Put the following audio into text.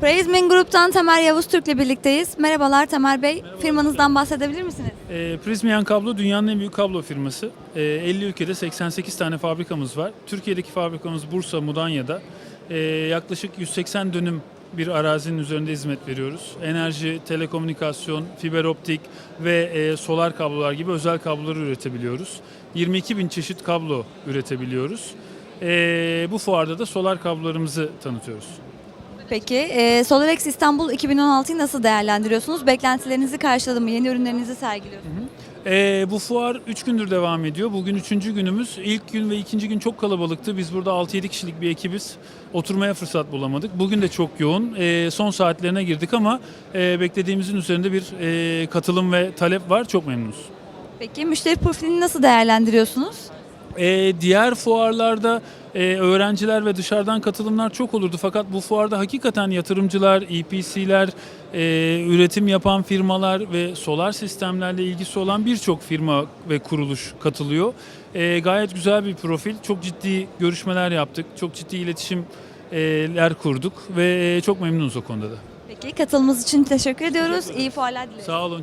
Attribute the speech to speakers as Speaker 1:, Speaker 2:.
Speaker 1: Praismin Grup'tan Tamer Yavuz Türk'le birlikteyiz. Merhabalar Tamer Bey. Firmanızdan bahsedebilir misiniz?
Speaker 2: E, Prismian Kablo dünyanın en büyük kablo firması. E, 50 ülkede 88 tane fabrikamız var. Türkiye'deki fabrikamız Bursa, Mudanya'da. E, yaklaşık 180 dönüm bir arazinin üzerinde hizmet veriyoruz. Enerji, telekomünikasyon, fiber optik ve e, solar kablolar gibi özel kabloları üretebiliyoruz. 22 bin çeşit kablo üretebiliyoruz. E, bu fuarda da solar kablolarımızı tanıtıyoruz.
Speaker 1: Peki e, SolarX İstanbul 2016'yı nasıl değerlendiriyorsunuz? Beklentilerinizi karşıladı mı? Yeni ürünlerinizi sergiliyorsunuz.
Speaker 2: Ee, bu fuar 3 gündür devam ediyor. Bugün 3. günümüz. İlk gün ve ikinci gün çok kalabalıktı. Biz burada 6-7 kişilik bir ekibiz. Oturmaya fırsat bulamadık. Bugün de çok yoğun. Ee, son saatlerine girdik ama e, beklediğimizin üzerinde bir e, katılım ve talep var. Çok memnunuz.
Speaker 1: Peki müşteri profilini nasıl değerlendiriyorsunuz?
Speaker 2: Ee, diğer fuarlarda e, öğrenciler ve dışarıdan katılımlar çok olurdu. Fakat bu fuarda hakikaten yatırımcılar, EPC'ler, e, üretim yapan firmalar ve solar sistemlerle ilgisi olan birçok firma ve kuruluş katılıyor. E, gayet güzel bir profil. Çok ciddi görüşmeler yaptık. Çok ciddi iletişimler kurduk ve e, çok memnunuz o konuda da.
Speaker 1: Peki katılımınız için teşekkür ediyoruz. İyi fuarlar dileriz.
Speaker 2: Sağ olun.